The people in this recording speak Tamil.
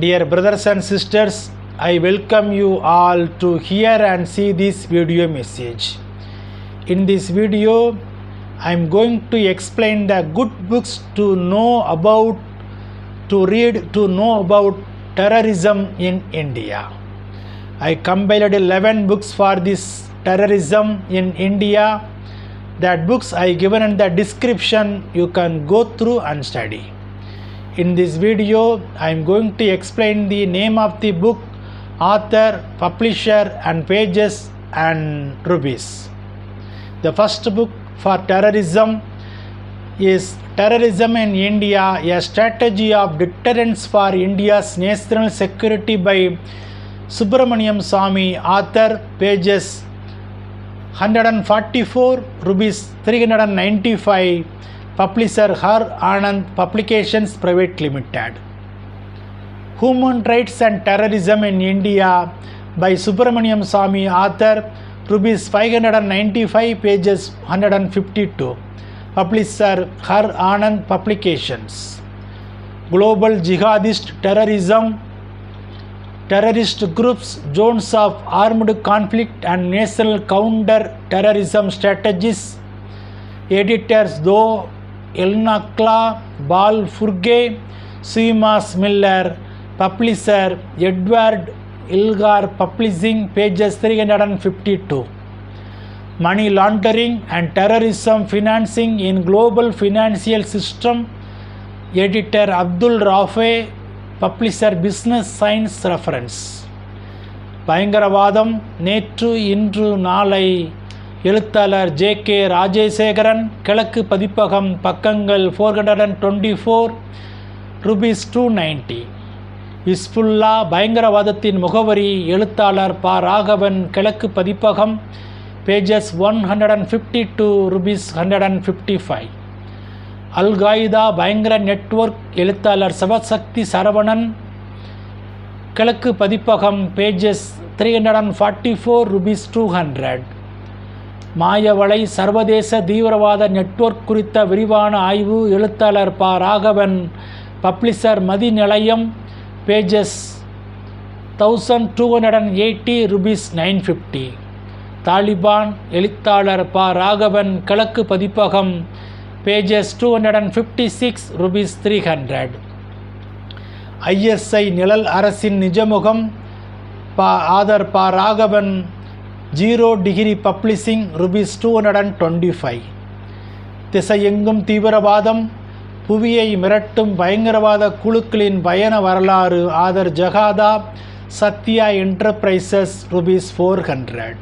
Dear brothers and sisters, I welcome you all to hear and see this video message. In this video, I am going to explain the good books to know about, to read, to know about terrorism in India. I compiled 11 books for this terrorism in India. That books I given in the description you can go through and study. In this video, I am going to explain the name of the book, author, publisher, and pages and rubies. The first book for terrorism is Terrorism in India A Strategy of Deterrence for India's National Security by Subramaniam Swamy, author, pages 144 rupees 395 publisher Har Anand Publications Private Limited. Human Rights and Terrorism in India by Subramaniam Swamy author rupees 595 pages 152 publisher Har Anand Publications. Global Jihadist Terrorism. Terrorist groups, zones of armed conflict, and national counter terrorism strategies. Editors though எல்னாக்லா Paul ஃபுர்கே Seamus Miller publisher Edward Elgar Publishing pages three hundred and fifty two money laundering and terrorism financing in global financial system editor Abdul Rafay publisher Business Science Reference பயங்கரவாதம் நேற்று இன்று நாளை எழுத்தாளர் ஜே கே ராஜேசேகரன் கிழக்கு பதிப்பகம் பக்கங்கள் four hundred and twenty four rupees two ninety Hezbollah பயங்கரவாதத்தின் முகவரி எழுத்தாளர் Pa. Raghavan Kizhakku Pathippagam pages one hundred and fifty two rupees hundred and fifty five al Qaeda பயங்கர நெட்வொர்க் எழுத்தாளர் Sivasakthi Saravanan Kizhakku Pathippagam pages three hundred and forty four rupees two hundred மாயவளை சர்வதேச தீவிரவாத நெட்வொர்க் குறித்த விரிவான ஆய்வு எழுத்தாளர் ப. Raghavan publisher Mathi Nilayam pages thousand two hundred and eighty rupees nine fifty. Taliban எழுத்தாளர் Pa. Raghavan Kizhakku Pathippagam pages two hundred and fifty six rupees three hundred. ISI நிழல் அரசின் நிஜமுகம் Pa. Author Pa. Raghavan Zero Degree Publishing rupees two hundred and twenty five. திசையெங்கும் தீவிரவாதம் புவியை மிரட்டும் பயங்கரவாத குழுக்களின் பயண வரலாறு author Jagatha Sathya Enterprises rupees four hundred.